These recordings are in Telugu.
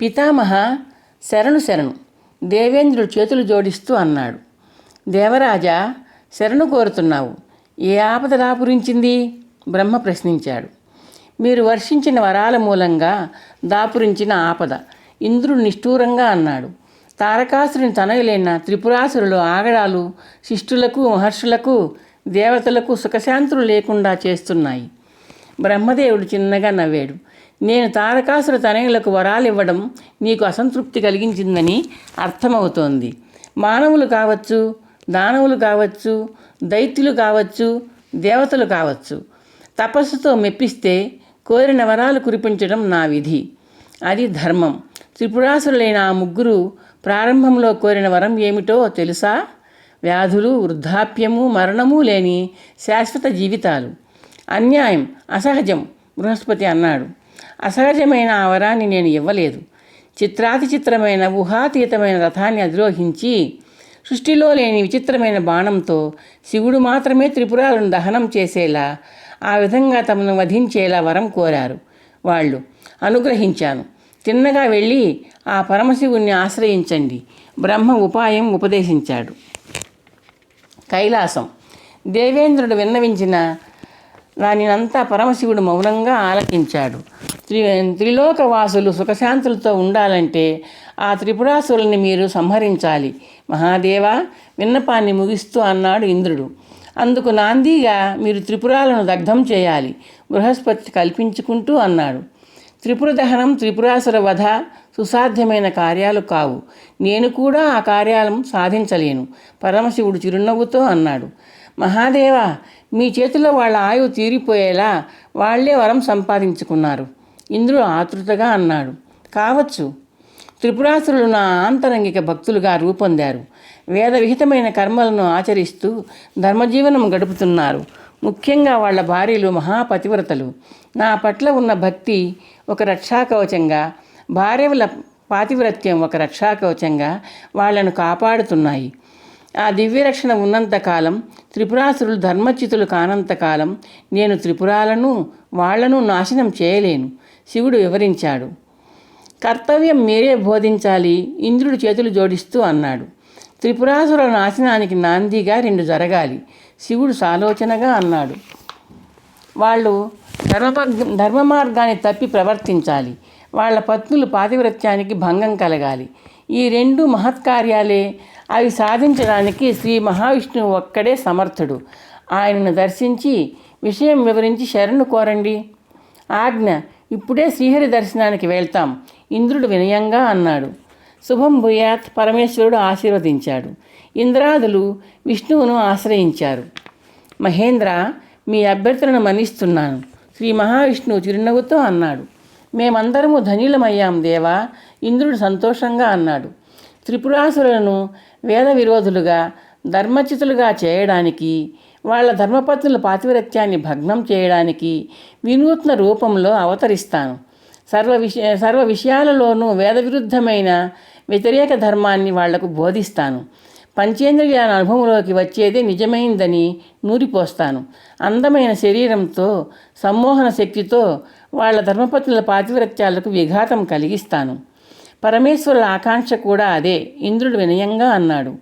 పితామహ శరణు శరణు. దేవేంద్రుడు చేతులు జోడిస్తూ అన్నాడు. దేవరాజా శరణు కోరుతున్నావు. ఏ ఆపద దాపురించింది? బ్రహ్మ ప్రశ్నించాడు. మీరు వర్షించిన వరాల మూలంగా దాపురించిన ఆపద. ఇంద్రుడు నిష్ఠూరంగా అన్నాడు. తారకాసురుని తనయులైన త్రిపురాసురులు ఆగడాలు శిష్టులకు మహర్షులకు దేవతలకు సుఖశాంతులు లేకుండా చేస్తున్నాయి. బ్రహ్మదేవుడు చిన్నగా నవ్వాడు. నేను తారకాసుర తనయులకు వరాలు ఇవ్వడం నీకు అసంతృప్తి కలిగించిందని అర్థమవుతోంది. మానవులు కావచ్చు దానవులు కావచ్చు దైత్యులు కావచ్చు దేవతలు కావచ్చు. తపస్సుతో మెప్పిస్తే కోరిన వరాలు కురిపించడం నా విధి. అది ధర్మం. త్రిపురాసురులైన ఆ ముగ్గురు ప్రారంభంలో కోరిన వరం ఏమిటో తెలుసా? వ్యాధులు వృద్ధాప్యము మరణము లేని శాశ్వత జీవితాలు. అన్యాయం అసహజం బృహస్పతి అన్నాడు. అసహజమైన ఆ వరాన్ని నేను ఇవ్వలేదు. చిత్రాతి చిత్రమైన ఊహాతీతమైన రథాన్ని అధిరోహించి సృష్టిలో లేని విచిత్రమైన బాణంతో శివుడు మాత్రమే త్రిపురాలను దహనం చేసేలా ఆ విధంగా తమను వధించేలా వరం కోరారు. వాళ్ళు అనుగ్రహించాను. తిన్నగా వెళ్ళి ఆ పరమశివుణ్ణి ఆశ్రయించండి. బ్రహ్మ ఉపాయం ఉపదేశించాడు. కైలాసం. దేవేంద్రుడు విన్నవించిన దానినంతా పరమశివుడు మౌనంగా ఆలకించాడు. త్రి త్రిలోకవాసులు సుఖశాంతులతో ఉండాలంటే ఆ త్రిపురాసురుల్ని మీరు సంహరించాలి. మహాదేవ విన్నపాన్ని ముగిస్తూ అన్నాడు ఇంద్రుడు. అందుకు నాందీగా మీరు త్రిపురాలను దగ్ధం చేయాలి. బృహస్పతి కల్పించుకుంటూ అన్నాడు. త్రిపుర దహనం త్రిపురాసుర వధ సుసాధ్యమైన కార్యాలు కావు. నేను కూడా ఆ కార్యాలను సాధించలేను. పరమశివుడు చిరునవ్వుతో అన్నాడు. మహాదేవ మీ చేతిలో వాళ్ళ ఆయువు తీరిపోయేలా వాళ్ళే వరం సంపాదించుకున్నారు. ఇంద్రుడు ఆతృతగా అన్నాడు. కావచ్చు. త్రిపురాసురులు నా ఆంతరంగిక భక్తులుగా రూపొందారు. వేద విహితమైన కర్మలను ఆచరిస్తూ ధర్మజీవనం గడుపుతున్నారు. ముఖ్యంగా వాళ్ళ భార్యలు మహాపతివ్రతలు. నా పట్ల ఉన్న భక్తి ఒక రక్షాకవచంగా భార్యల పాతివ్రత్యం ఒక రక్షాకవచంగా వాళ్ళను కాపాడుతున్నాయి. ఆ దివ్యరక్షణ ఉన్నంతకాలం త్రిపురాసురులు ధర్మచ్యుతులు కానంతకాలం నేను త్రిపురాలను వాళ్ళను నాశనం చేయలేను. శివుడు వివరించాడు. కర్తవ్యం మీరే బోధించాలి ఇంద్రుడు చేతులు జోడిస్తూ అన్నాడు. త్రిపురాసుర నాశనానికి నాందిగా రెండు జరగాలి శివుడు సాలోచనగా అన్నాడు. వాళ్ళు ధర్మ ధర్మ మార్గాన్ని తప్పి ప్రవర్తించాలి వాళ్ళ పత్నులు పాతివ్రత్యానికి భంగం కలగాలి. ఈ రెండు మహత్కార్యాలే అవి సాధించడానికి శ్రీ మహావిష్ణువు ఒక్కడే సమర్థుడు. ఆయనను దర్శించి విషయం వివరించి శరణు కోరండి. ఆజ్ఞ ఇప్పుడే శ్రీహరి దర్శనానికి వెళ్తాం. ఇంద్రుడు వినయంగా అన్నాడు. శుభం భూయాత్ పరమేశ్వరుడు ఆశీర్వదించాడు. ఇంద్రాదులు విష్ణువును ఆశ్రయించారు. మహేంద్ర మీ అభ్యర్థనను మన్నిస్తున్నాను. శ్రీ మహావిష్ణువు చిరునవ్వుతో అన్నాడు. మేమందరము ధనిలమయ్యాం దేవా ఇంద్రుడు సంతోషంగా అన్నాడు. త్రిపురాసులను వేద విరోధులుగా ధర్మచితులుగా చేయడానికి వాళ్ళ ధర్మపత్నుల పాతివ్రత్యాన్ని భగ్నం చేయడానికి వినూత్న రూపంలో అవతరిస్తాను. సర్వ విషయ సర్వ విషయాలలోనూ వేద విరుద్ధమైన వ్యతిరేక ధర్మాన్ని వాళ్ళకు బోధిస్తాను. పంచేంద్రియాల అనుభవంలోకి వచ్చేదే నిజమైందని నూరిపోస్తాను. అందమైన శరీరంతో సమ్మోహన శక్తితో వాళ్ళ ధర్మపత్నుల పాతివ్రత్యాలకు విఘాతం కలిగిస్తాను. పరమేశ్వరుల ఆకాంక్ష కూడా అదే ఇంద్రుడు వినయంగా అన్నాడు.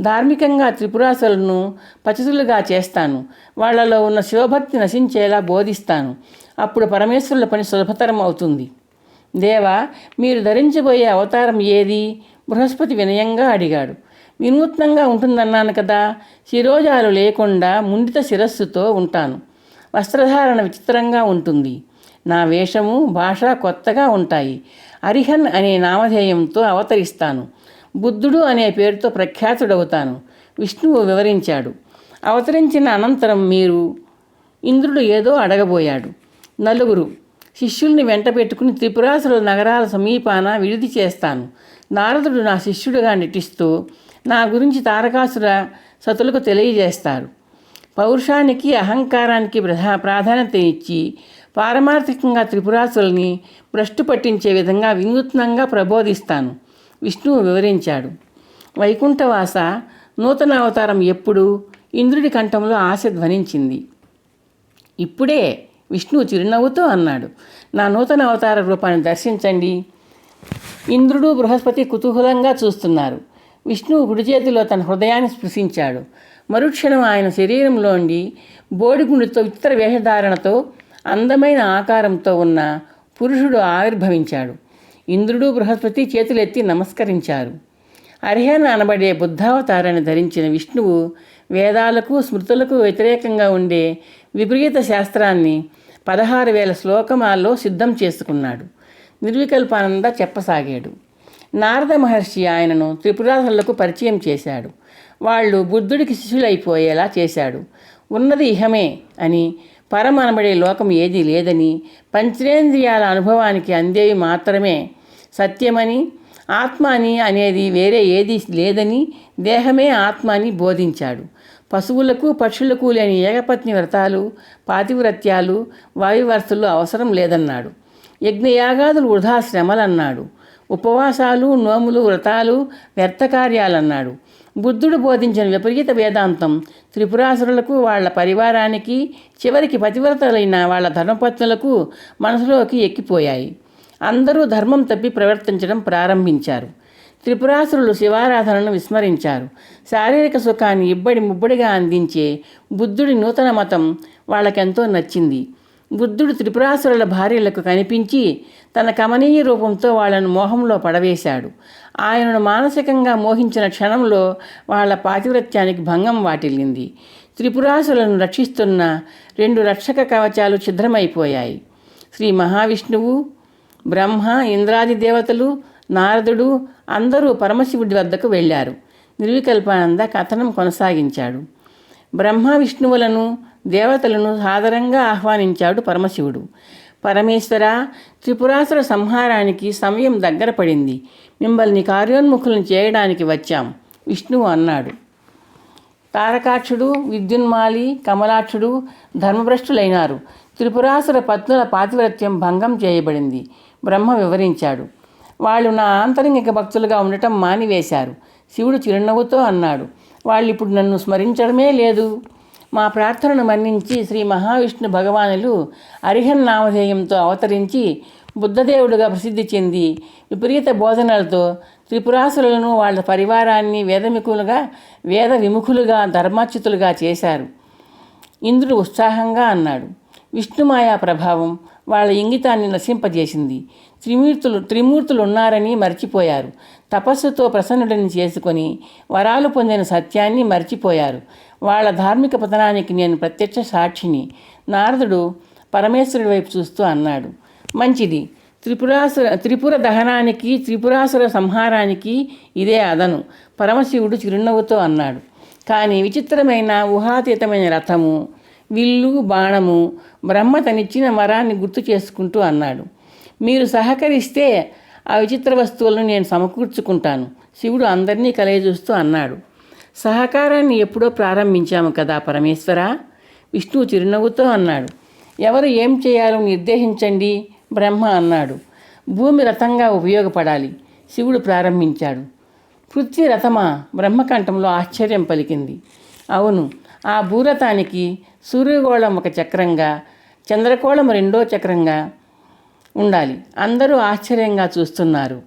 ధార్మికంగా త్రిపురాసులను పచితులుగా చేస్తాను. వాళ్ళలో ఉన్న శివభక్తి నశించేలా బోధిస్తాను. అప్పుడు పరమేశ్వరుల పని సులభతరం అవుతుంది. దేవా మీరు ధరించబోయే అవతారం ఏది? బృహస్పతి వినయంగా అడిగాడు. వినూత్నంగా ఉంటుందన్నాను కదా. శిరోజాలు లేకుండా ముండిత శిరస్సుతో ఉంటాను. వస్త్రధారణ విచిత్రంగా ఉంటుంది. నా వేషము భాష కొత్తగా ఉంటాయి. అరిహన్ అనే నామధేయంతో అవతరిస్తాను. బుద్ధుడు అనే పేరుతో ప్రఖ్యాతుడవుతాను. విష్ణువు వివరించాడు. అవతరించిన అనంతరం మీరు ఇంద్రుడు ఏదో అడగబోయాడు. నలుగురు శిష్యుల్ని వెంట పెట్టుకుని త్రిపురాసుల నగరాల సమీపాన విడిది చేస్తాను. నారదుడు నా శిష్యుడుగా నటిస్తూ నా గురించి తారకాసుర సతులకు తెలియజేస్తారు పౌరుషానికి అహంకారానికి ప్రధా ప్రాధాన్యత ఇచ్చి పారమార్థికంగా త్రిపురాసుల్ని భ్రష్టు పట్టించే విధంగా వినూత్నంగా ప్రబోధిస్తాను విష్ణువు వివరించాడు. వైకుంఠవాస నూతన అవతారం ఎప్పుడు ఇంద్రుడి కంఠంలో ఆశ ధ్వనించింది. ఇప్పుడే విష్ణువు చిరునవ్వుతో అన్నాడు నా నూతన అవతార రూపాన్ని దర్శించండి. ఇంద్రుడు బృహస్పతి కుతూహలంగా చూస్తున్నారు. విష్ణువు కుడి చేతిలో తన హృదయాన్ని స్పృశించాడు. మరుక్షణం ఆయన శరీరంలోండి బోడిగుండుతో ఇతర వేషధారణతో అందమైన ఆకారంతో ఉన్న పురుషుడు ఆవిర్భవించాడు. ఇంద్రుడు బృహస్పతి చేతులెత్తి నమస్కరించారు. అర్హన అనబడే బుద్ధావతారాన్ని ధరించిన విష్ణువు వేదాలకు స్మృతులకు వ్యతిరేకంగా ఉండే విపరీత శాస్త్రాన్ని పదహారు వేల శ్లోకమాల్లో సిద్ధం చేసుకున్నాడు. నిర్వికల్పానంద చెప్పసాగాడు. నారద మహర్షి ఆయనను త్రిపురాసులకు పరిచయం చేశాడు. వాళ్ళు బుద్ధుడికి శిష్యులైపోయేలా చేశాడు. ఉన్నది ఇహమే అని పరమనబడే లోకం ఏదీ లేదని పంచేంద్రియాల అనుభవానికి అందేవి మాత్రమే సత్యమని ఆత్మ అని అనేది వేరే ఏది లేదని దేహమే ఆత్మ అని బోధించాడు. పశువులకు పక్షులకు లేని ఏకపత్ని వ్రతాలు పాతివ్రత్యాలు వాయువర్తులు అవసరం లేదన్నాడు. యజ్ఞయాగాదులు వృధా శ్రమలన్నాడు. ఉపవాసాలు నోములు వ్రతాలు వ్యర్థకార్యాలన్నాడు బుద్ధుడు బోధించిన విపరీత వేదాంతం. త్రిపురాసురులకు వాళ్ళ పరివారానికి చివరికి పతివ్రతలైన వాళ్ళ ధర్మపత్నులకు మనసులోకి ఎక్కిపోయాయి. అందరూ ధర్మం తప్పి ప్రవర్తించడం ప్రారంభించారు. త్రిపురాసురులు శివారాధనను విస్మరించారు. శారీరక సుఖాన్ని ఇబ్బడి ముబ్బడిగా అందించే బుద్ధుడి నూతన మతం వాళ్ళకెంతో నచ్చింది. బుద్ధుడు త్రిపురాసురుల భార్యలకు కనిపించి తన కమనీయ రూపంతో వాళ్ళను మోహంలో పడవేశాడు. ఆయనను మానసికంగా మోహించిన క్షణంలో వాళ్ళ పాతివ్రత్యానికి భంగం వాటిల్లింది. త్రిపురాసులను రక్షిస్తున్న రెండు రక్షక కవచాలు ఛిద్రమైపోయాయి. శ్రీ మహావిష్ణువు బ్రహ్మ ఇంద్రాది దేవతలు నారదుడు అందరూ పరమశివుడి వద్దకు వెళ్ళారు. నిర్వికల్పానంద కథనం కొనసాగించాడు. బ్రహ్మ విష్ణువులను దేవతలను సాదరంగా ఆహ్వానించాడు పరమశివుడు. పరమేశ్వర త్రిపురాసుర సంహారానికి సమయం దగ్గర పడింది. మిమ్మల్ని కార్యోన్ముఖులను చేయడానికి వచ్చాం విష్ణువు అన్నాడు. తారకాక్షుడు విద్యున్మాలి కమలాక్షుడు ధర్మభ్రష్టులైనారు. త్రిపురాసుర పత్నుల పాతివ్రత్యం భంగం చేయబడింది బ్రహ్మ వివరించాడు. వాళ్ళు నా ఆంతరంగిక భక్తులుగా ఉండటం మానివేశారు శివుడు చిరునవ్వుతో అన్నాడు. వాళ్ళు ఇప్పుడు నన్ను స్మరించడమే లేదు. మా ప్రార్థనను మన్నించి శ్రీ మహావిష్ణు భగవానులు అరిహన్ నామధేయంతో అవతరించి బుద్ధదేవుడుగా ప్రసిద్ధి చెంది విపరీత బోధనలతో త్రిపురాసులను వాళ్ళ పరివారాన్ని వేదమికులుగా వేద విముఖులుగా ధర్మాచ్యుతులుగా చేశారు. ఇంద్రుడు ఉత్సాహంగా అన్నాడు విష్ణుమాయా ప్రభావం వాళ్ళ ఇంగితాన్ని నశింపజేసింది. త్రిమూర్తులు త్రిమూర్తులు ఉన్నారని మర్చిపోయారు. తపస్సుతో ప్రసన్నుడిని చేసుకొని వరాలు పొందిన సత్యాన్ని మర్చిపోయారు. వాళ్ళ ధార్మిక పతనానికి నేను ప్రత్యక్ష సాక్షిని. నారదుడు పరమేశ్వరుడి వైపు చూస్తూ అన్నాడు. మంచిది. త్రిపురాసుర త్రిపుర దహనానికి త్రిపురాసుర సంహారానికి ఇదే అదను. పరమశివుడు చిరునవ్వుతో అన్నాడు. కానీ విచిత్రమైన ఊహాతీతమైన రథము విల్లు బాణము బ్రహ్మ తనిచ్చిన వరాన్ని గుర్తు చేసుకుంటూ అన్నాడు. మీరు సహకరిస్తే ఆ విచిత్ర వస్తువులను నేను సమకూర్చుకుంటాను. శివుడు అందరినీ కలయజూస్తూ అన్నాడు. సహకారాన్ని ఎప్పుడో ప్రారంభించాము కదా పరమేశ్వర? విష్ణువు చిరునవ్వుతో అన్నాడు. ఎవరు ఏం చేయాలో నిర్దేశించండి బ్రహ్మ అన్నాడు. భూమి రథంగా ఉపయోగపడాలి శివుడు ప్రారంభించాడు. పృథ్వీ రథమా బ్రహ్మకంఠంలో ఆశ్చర్యం పలికింది. అవును ఆ భూరథానికి సూర్యగోళం ఒక చక్రంగా చంద్రకోళం రెండో చక్రంగా ఉండాలి. అందరూ ఆశ్చర్యంగా చూస్తున్నారు.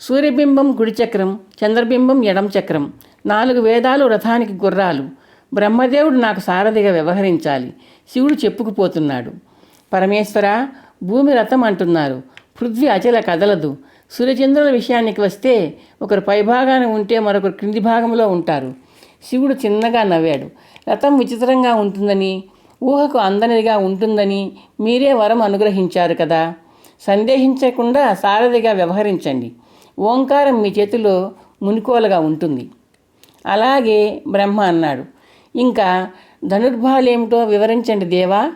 సూర్యబింబం గుడి చక్రం చంద్రబింబం ఎడం చక్రం నాలుగు వేదాలు రథానికి గుర్రాలు. బ్రహ్మదేవుడు నాకు సారథిగా వ్యవహరించాలి. శివుడు చెప్పుకుపోతున్నాడు. పరమేశ్వర భూమి రథం అంటున్నారు. పృథ్వీ అచల కదలదు. సూర్యచంద్రుల విషయానికి వస్తే ఒకరు పైభాగాన ఉంటే మరొకరు క్రింది భాగంలో ఉంటారు. శివుడు చిన్నగా నవ్వాడు. రథం విచిత్రంగా ఉంటుందని ఊహకు అందనిదిగా ఉంటుందని మీరే వరం అనుగ్రహించారు కదా. సందేహించకుండా సారథిగా వ్యవహరించండి. ఓంకారం మీ చేతిలో మునికోలుగా ఉంటుంది. అలాగే బ్రహ్మ అన్నాడు. ఇంకా ధనుర్భాలేమిటో వివరించండి దేవా.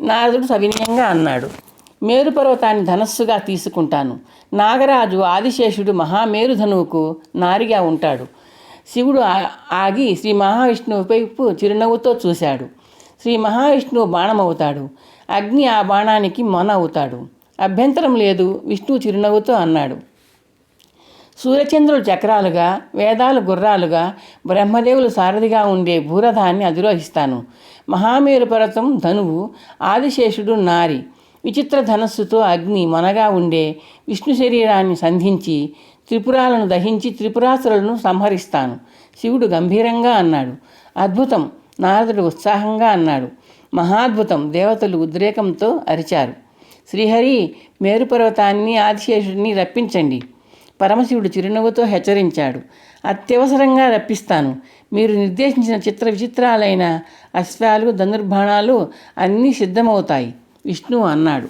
నారదుడు సవినయంగా అన్నాడు. మేరుపర్వతాన్ని ధనస్సుగా తీసుకుంటాను. నాగరాజు ఆదిశేషుడు మహామేరుధనువుకు నారిగా ఉంటాడు. శివుడు ఆ- ఆగి శ్రీ మహావిష్ణువు వైపు చిరునవ్వుతో చూశాడు. శ్రీ మహావిష్ణువు బాణమవుతాడు. అగ్ని ఆ బాణానికి మొన అవుతాడు అభ్యంతరం లేదు విష్ణువు చిరునవ్వుతో అన్నాడు. సూర్యచంద్రులు చక్రాలుగా వేదాలు గుర్రాలుగా బ్రహ్మదేవులు సారథిగా ఉండే భూరథాన్ని అధిరోహిస్తాను. మహామేరు పర్వతం ధనువు ఆదిశేషుడు నారి. విచిత్ర ధనస్సుతో అగ్ని మనగా ఉండే విష్ణు శరీరాన్ని సంధించి త్రిపురాలను దహించి త్రిపురాసురులను సంహరిస్తాను. శివుడు గంభీరంగా అన్నాడు. అద్భుతం! నారదుడు ఉత్సాహంగా అన్నాడు. మహాద్భుతం! దేవతలు ఉద్రేకంతో అరిచారు. శ్రీహరి మేరుపర్వతాన్ని ఆదిశేషుడిని రప్పించండి. పరమశివుడు చిరునవ్వుతో హెచ్చరించాడు. అత్యవసరంగా రప్పిస్తాను. మీరు నిర్దేశించిన చిత్ర విచిత్రాలైన అశ్వాలు ధనుర్బాణాలు అన్నీ సిద్ధమవుతాయి. విష్ణువు అన్నాడు.